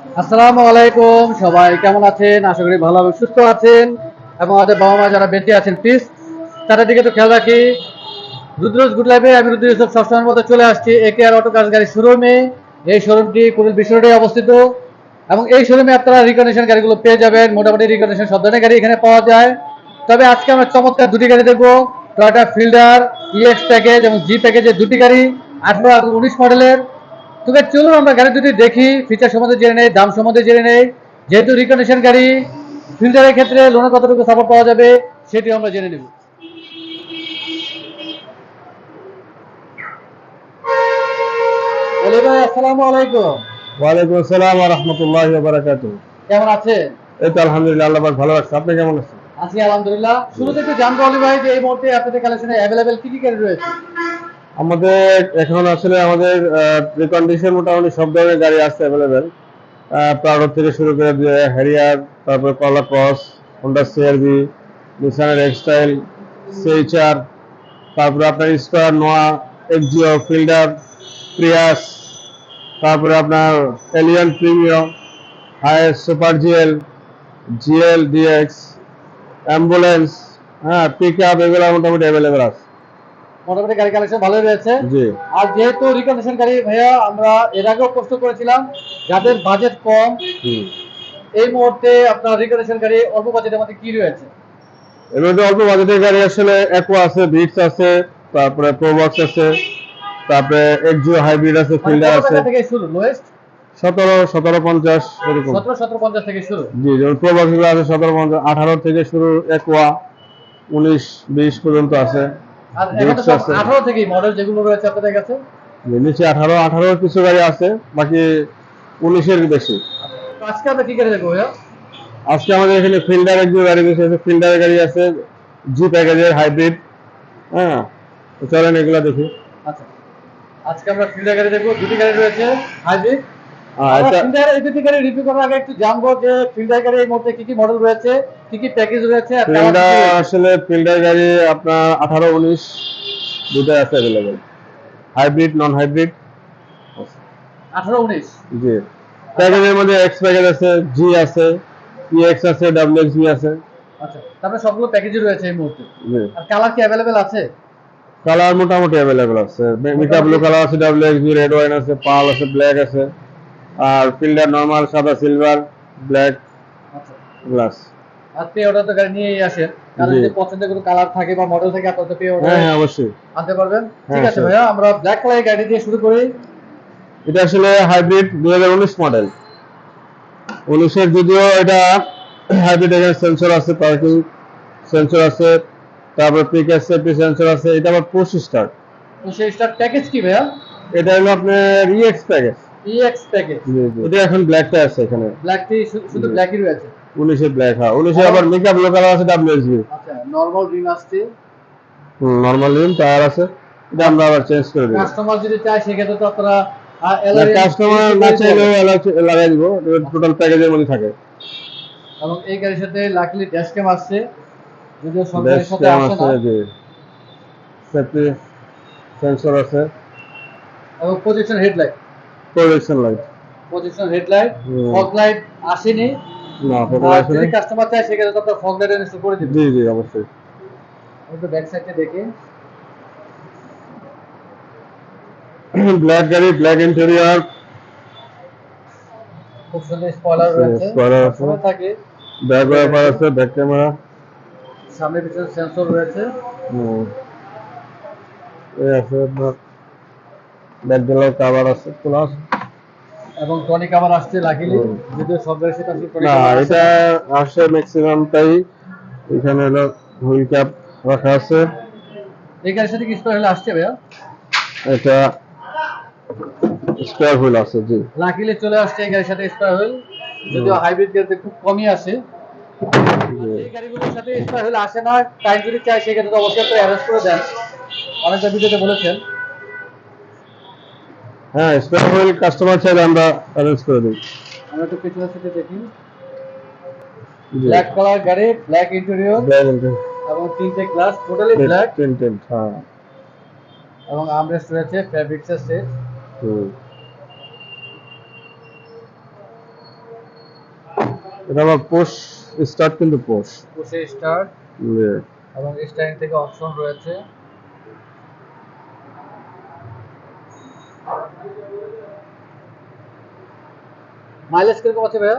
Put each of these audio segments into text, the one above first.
আসসালামু আলাইকুম। সবাই কেমন আছেন? আশা করি সুস্থ আছেন। এবং আমাদের বাবা মা যারা বেঁচে আছেন প্লিজ তাদের দিকে তো খেয়াল রাখি। রুদ্রজ গুড লাইফে আমি রুদ্র ইউসুফ সবসময়ের মতো চলে আসছি। এ কে আর অটো কাজ শোরুমে এই শোরুমটি কুমিল বিশ্ব রোডে অবস্থিত। এবং এই শোরুমে আপনারা রিকন্ডিশন গাড়িগুলো পেয়ে যাবেন। মোটামুটি রিকন্ডিশন সব ধরনের গাড়ি এখানে পাওয়া যায়। তবে আজকে আমরা চমৎকার দুটি গাড়ি দেখব। টয়টা ফিল্ডার ইএক্স প্যাকেজ এবং জি প্যাকেজের দুটি গাড়ি। আঠারো উনিশ মডেলের তবে চলুন আমরা গাড়ি দুটি দেখি। ফিচার সম্বন্ধে জেনে নেই দাম সম্বন্ধে জেনে নেই। যেহেতু রিকন্ডিশন গাড়ি ফিল্টারের ক্ষেত্রে লোনে কতটুকু সাপোর্ট পাওয়া যাবে সেটি আমরা জেনে নেব। অলি আসসালামু আলাইকুম। ওয়ালাইকুম আসসালাম ওয়া রাহমাতুল্লাহি ওয়া বারাকাতুহু। কেমন আছেন? এই তো আলহামদুলিল্লাহ আল্লাহ ভালো আপনি কেমন আছেন? আছি আলহামদুলিল্লাহ। শুরুতে একটু জানব অলি ভাই যে এই মুহূর্তে আপনাদের কালেকশনে অ্যাভেলেবেল কি কি গাড়ি রয়েছে? আমাদের এখন আসলে আমাদের রিকন্ডিশন মোটামুটি সব ধরনের গাড়ি আছে অ্যাভেলেবেল প্রাউড থেকে শুরু করে হ্যারিয়ার তারপরে কলা ক্রস হোন্ডা সিআরবি নিসানের এক্সটাইল সেইচার তারপরে আপনার Squire Noah Axio Fielder Prius তারপরে আপনার Allion premium Hiace super GL GL DX ambulance হ্যাঁ পিক আপ এগুলো মোটামুটি অ্যাভেলেবেল আছে। মোটামুটি গাড়ি কালেকশন ভালোই রয়েছে। আর যেহেতু রিকন্ডিশন গাড়ি ভাইয়া আমরা এর আগেও প্রশ্ন করেছিলাম যাদের বাজেট কম এই মুহূর্তে আপনার রিকন্ডিশন গাড়ি অল্প বাজেটের মধ্যে কি রয়েছে? এর মধ্যে অল্প বাজেটের গাড়ি আসলে অ্যাকোয়া আছে বিটস আছে তারপরে প্রোবক্স আছে তারপরে এক্সিও হাইব্রিড আছে মানে ফিল্ডার আছে। টাকা থেকে শুরু লোয়েস্ট সতেরো সতেরো পঞ্চাশ এরকম। সতেরো সতেরো পঞ্চাশ থেকে শুরু? জি যেমন প্রোবক্স আছে সতেরো পঞ্চাশ আঠারো থেকে শুরু অ্যাকোয়া উনিশ বিশ পর্যন্ত আছে। আঠারো থেকেই মডেল যেগুলো রয়েছে আপনাদের কাছে? নিচে আঠারো আঠারোর কিছু গাড়ি আছে বাকি উনিশের বেশি। আজকে আমরা কি গাড়ি দেখব আজকে আমাদের এখানে ফিল্ডার একজন গাড়ি বেশি আছে ফিল্ডারের গাড়ি আছে জি প্যাকেজের হাইব্রিড হ্যাঁ চলেন এগুলো দেখি। আচ্ছা। আজকে আমরা ফিল্ডার গাড়ি দেখব দুটি গাড়ি রয়েছে হাইব্রিড আহ, আমরা এটা ফিল্ডার এই দুটি গাড়ি রিভিউ করার আগে একটু জানব যে ফিল্ডার গাড়ি এই মুহূর্তে কি কি মডেল রয়েছে কি কি প্যাকেজ রয়েছে আর colour কি কি ফিল্ডার আসলে ফিল্ডার গাড়ি আপনার আঠারো উনিশ দুটাই আছে অ্যাভেলেবেল হাইব্রিড নন হাইব্রিড আঠারো উনিশ? জি। প্যাকেজের মধ্যে এক্স প্যাকেজ আছে জি আছে ইএক্স আছে ডাব্লিউ এক্স বি আছে। আচ্ছা তারপরে সবগুলো প্যাকেজই রয়েছে এই মুহূর্তে। আর কালার কি অ্যাভেলেবেল আছে? কালার মোটামুটি অ্যাভেলেবেল আছে। ব্লু কালার আছে ডাব্লিউ এক্স রেড ওয়াইন আছে পাল আছে ব্ল্যাক আছে। আর ফিল্ডার নর্মাল সাদা সিলভার ব্ল্যাক আচ্ছা। গ্লাস। পে অর্ডার তো গাড়ি নিয়েই আসেন কারণ যদি পছন্দের কোনো কালার থাকে বা মডেল থাকে আপনার তো পে অর্ডার হ্যাঁ হ্যাঁ অবশ্যই। আনতে পারবেন। ঠিক হ্যাঁ, আছে ভাইয়া আমরা ব্ল্যাক কালারের গাড়ি দিয়ে শুরু করি। এটা আসলে হাইব্রিড দুই হাজার উনিশ মডেল উনিশের যদিও এটা হাইব্রিড এখানে সেন্সর আছে পার্কিং সেন্সর আছে তারপর পিকের সেফটি সেন্সর আছে এটা আবার পুশ স্টার্ট তো সেই স্টার প্যাকেজ কি ভাইয়া? এটা হলো আপনার ইএক্স প্যাকেজ ইএক্স প্যাকেজ এটা এখন ব্ল্যাকটা আছে এখানে। ব্ল্যাকটি শুধু ব্ল্যাকই রয়েছে? উনিশের ব্ল্যাক হ্যাঁ। উনিশে আবার মেকআপ ব্লু আছে ডাব্লিউ আচ্ছা নরমাল রিং আসছে। নর্মাল রিম টায়ার আছে। এটা আমরা আবার চেঞ্জ করে দেবো। কাস্টমার যদি চায় সেক্ষেত্রে তো আপনারা কাস্টমার না চাইলেও লাগাই দিব। টোটাল প্যাকেজের মধ্যে থাকে। এবং এই গাড়ির সাথে লাকিলি ড্যাশ ক্যাম আসছে। যদিও সাথে ক্যাম আসে না। সেফটি সেন্সর আছে। এবং projection headlight projection light projection headlight fog light আসেনি। না আর আছে যদি কাস্টমার সেক্ষেত্রে তো আপনার ফগ লাইট ইনস্টল করে দিবেন। জি জি অবশ্যই। একটু ব্যাক সাইডে দেখে। ব্ল্যাক গাড়ি ব্ল্যাক ইন্টেরিয়র খুব সুন্দর স্পয়লার রয়েছে। spoiler আছে। থাকে। ব্যাক ওয়াইপার আছে ব্যাক ক্যামেরা সামনে পিছনে সেন্সর রয়েছে। এই আছে আপনার গ্লাস কভার আছে প্লাস এবং টনিক আবার আসছে লাকিলি। যদিও সব গাড়ির সাথে আসলে টনিক না আবার আসে এটা আসে ম্যাক্সিমামটাই এখানে হলো হুইল ক্যাপ রাখা আছে। এই গাড়ির সাথে কি স্পেয়ার হলে আসছে ভাইয়া? এটা স্কোয়ার হুইল আছে জি। লাকিলি চলে আসছে এই গাড়ির সাথে স্পেয়ার হুইল যদিও হাইব্রিড গাড়িতে খুব কমই আসে। এই গাড়িগুলোর সাথে স্পেয়ার হুইল আসে না। টাইম যদি চাই সেক্ষেত্রে অবশ্যই অ্যারেঞ্জ করে দেন। অনেকটা ভিডিওতে বলেছেন। হ্যাঁ স্কোয়ার হুইল কাস্টমার চাইলে আমরা অ্যারেঞ্জ করে দিই আমরা একটু পিছনের সাথে দেখি। ব্ল্যাক কালার গাড়ি ব্ল্যাক ইন্টেরিয়র এবং তিনটে glass totally black ten ten হ্যাঁ। এবং আমরেস্ট রয়েছে ফ্যাব্রিক্সের সেট হুম। এটা আবার পোষ স্টার্ট কিন্তু পোষ পুষে স্টার্ট এবং স্টাইল থেকে অপশন রয়েছে। মাইলেজ কীরকম আছে ভাইয়া?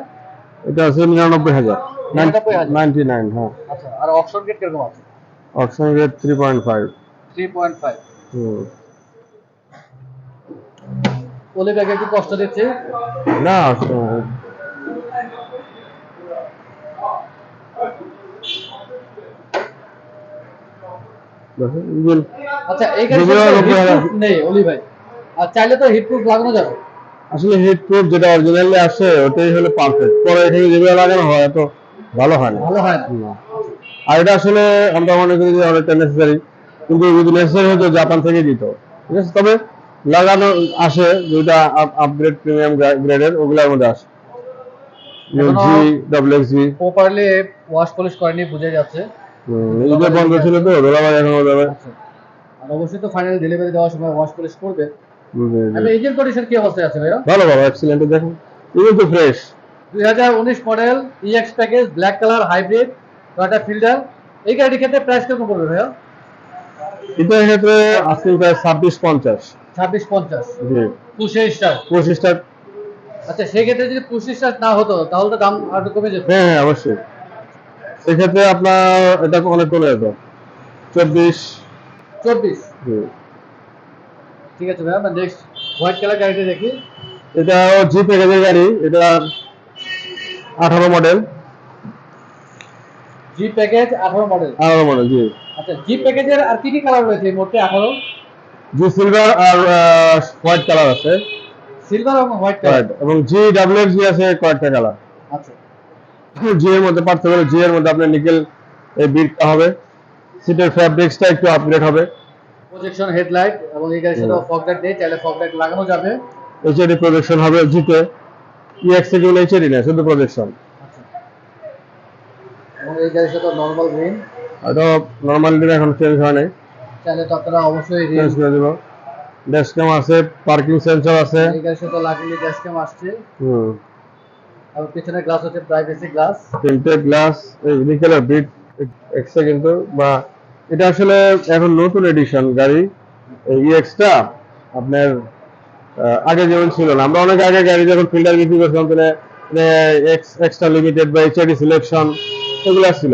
এটা আছে নিরানব্বই হাজার। 99,000 নাইনটি নাইন হ্যাঁ। আচ্ছা আর অপশন গেট কীরকম আছে? Auction rate three point five three point five হুম। ওলি ব্যাগে একটু কষ্ট দিচ্ছে। না আচ্ছা এই proof নেই ওলি ভাই। আর চাইলে তো হিট প্রুফ লাগানো যাবে। আসলে হিট প্রুফ যেটা অরিজিনালি আসে ওটাই হলো পারফেক্ট পরে এখানে যেগুলো লাগানো হয় তো ভালো হয় না। ভালো হয় না। আর এটা আসলে আমরা মনে করি যে অনেকটা নেসেসারি কিন্তু যদি নেসেসারি হতো জাপান থেকে দিত। ঠিক আছে? তবে লাগানো আসে যেটা আপগ্রেড প্রিমিয়াম গ্রেডের ওগুলোর মধ্যে আসে। G W X G properly wash polish করেনি বুঝে যাচ্ছে। এই বন্ধ ছিল তো ধোলাবাই এখনও যাবে। আচ্ছা। আর অবশ্যই তো ফাইনাল ডেলিভারি দেওয়ার সময় ওয়াশ পলিশ করবে। ইঞ্জিন কন্ডিশন কি অবস্থায় আছে ভাইয়া? ভালো বাবা এক্সিলেন্ট দেখুন তো fresh model EX package black colour hybrid Toyota Fielder এই গাড়ির ক্ষেত্রে প্রাইস পড়বে ভাইয়া? এটার ক্ষেত্রে প্রায় স্টার আচ্ছা সেই ক্ষেত্রে যদি পুষে স্টার না হতো তাহলে তো দাম আর কমে যেত। হ্যাঁ হ্যাঁ অবশ্যই। সেক্ষেত্রে আপনার এটা অনেক কমে যেত। চব্বিশ। চব্বিশ। জি। ঠিক আছে আমরা নেক্সট হোয়াইট কালার গাড়িটা দেখি। এটা জি প্যাকেজের গাড়ি এটা আঠারো মডেল জি প্যাকেজ আঠারো মডেল আঠারো মডেল জি। আচ্ছা জি প্যাকেজের আর কি কি কালার রয়েছে মোটে আঠারো? জি সিলভার আর হোয়াইট কালার আছে। সিলভার এবং হোয়াইট কালার এবং জি ডাব্লিউ জি আছে কয়েকটা কালার আচ্ছা। জি এর মধ্যে পার্থক্য হলো জি এর মধ্যে আপনার নিকেল এই বিটটা হবে। সিটের ফ্যাব্রিক্সটা একটু আপগ্রেড হবে। প্রজেকশন হেডলাইট এবং এই গাড়ির সাথে ফগ লাইট নেই চাইলে ফগ লাইট লাগানো যাবে। এইচডি প্রজেকশন হবে জিতে ইএক্স থেকে এইচডি না শুধু প্রজেকশন আচ্ছা। এবং এই গাড়ির সাথে নর্মাল রিম এটা নর্মালি এখন চেঞ্জ হয় নাই। চাইলে তো আপনারা অবশ্যই চেঞ্জ করে দিব। ডেস্কক্যাম আছে পার্কিং সেন্সর আছে। এই গাড়ির সাথে লাগলে ড্যাশ ক্যাম আসছে। হুম। এবং পিছনে গ্লাস হচ্ছে প্রাইভেসি গ্লাস তিনটে গ্লাস এই নিকেলের বিট এক্সট্রা কিন্তু বা এটা আসলে এখন নতুন এডিশন গাড়ি। এই ইএক্সটা আপনার আগে যেমন ছিল না। আমরা অনেক আগে গাড়ি যখন ফিল্টার বিক্রি করছিলাম, তাহলে এক্সট্রা লিমিটেড বা এইচআইডি সিলেকশন এগুলো ছিল।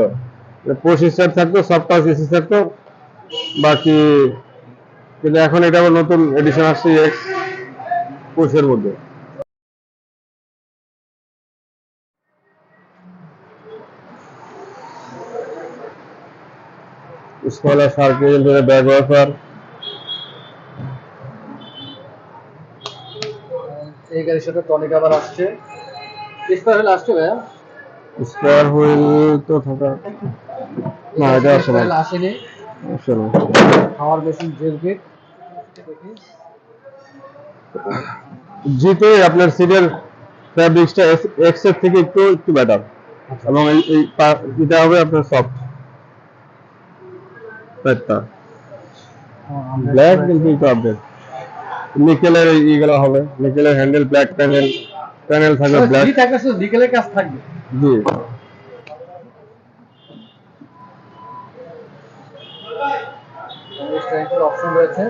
প্রসেসর থাকতো সফট টাচ এসি থাকতো, বাকি, কিন্তু এখন এটা আবার নতুন এডিশন আসছে এক্স পুষের মধ্যে। স্পয়লার সার্কেল ব্যাক ওয়াইপার এই গাড়ির সাথে টনিক আবার আসছে। হলে আসছে ভাইয়া? হুইল তো থাকা না এটা আসে না। আসেনি আসে না। খাওয়ার মেশিন জেল দেখি জিতে আপনার সিটের ফ্যাব্রিক্সটা এক্সের থেকে একটু একটু বেটার এবং এই এটা হবে আপনার সফট পেটটা ব্ল্যাক কিন্তু আপডেট নিকেলের এইগুলো হবে। নিকেলের হ্যান্ডেল ব্ল্যাক প্যানেল প্যানেল থাকবে ব্ল্যাক জি থাকবে শুধু বিকেলের কাজ থাকবে। জি। অপশন রয়েছে।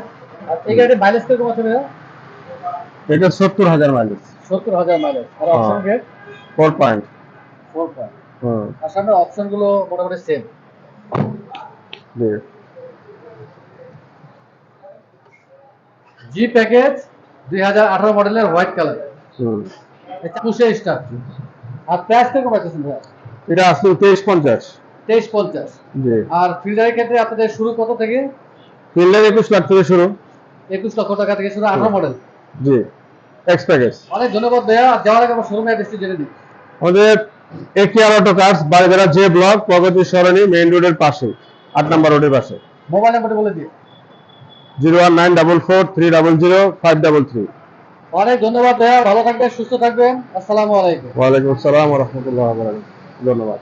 আর এই গাড়ির মাইলেজ আছে ভাইয়া? এটা সত্তর হাজার মাইলেজ সত্তর হাজার মাইলেজ আর auction. Grade four point four point হুম। অপশনগুলো মোটামুটি সেম জি। জি প্যাকেজ দুই হাজার আঠারো মডেলের হোয়াইট কালার স্টার আর প্রাইস পাইতেছেন ভাইয়া? এটা আসলে তেইশ পঞ্চাশ। তেইশ পঞ্চাশ। আর ফিল্ডারের ক্ষেত্রে আপনাদের শুরু কত থেকে? ফিল্ডের একুশ লাখ থেকে শুরু। একুশ লক্ষ টাকা থেকে শুরু আঠারো মডেল জি। এক্স প্যাকেজ অনেক ধন্যবাদ ভাইয়া। আর যাওয়ার আগে আমার শোরুমে অ্যাড্রেসটি জেনে দিই আমাদের একিয়ার অটো কার্স যে ব্লক প্রগতি সরণি মেইন রোডের পাশে আট নম্বর রোডের পাশে। মোবাইল নাম্বারটা বলে দিই zero one nine double four three double zero five double three. অনেক ধন্যবাদ ভাইয়া ভালো থাকবেন সুস্থ থাকবেন আসসালামু আলাইকুম। ওয়ালাইকুম আসসালাম রহমতুল্লাহ ধন্যবাদ।